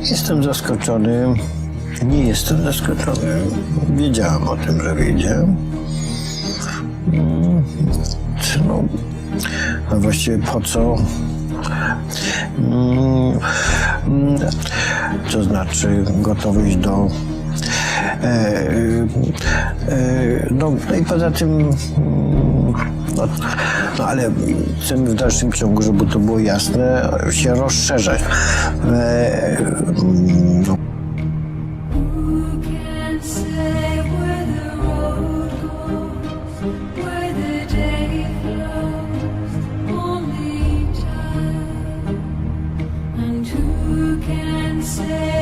Jestem zaskoczony. Nie jestem zaskoczony. Wiedziałem o tym, że wyjdzie. Mm, No, a właściwie po co? Mm, To znaczy gotowość do. E, e, no, no i poza tym. mm, No, no ale chcemy w dalszym ciągu, żeby to było jasne, się rozszerzać. E, no, say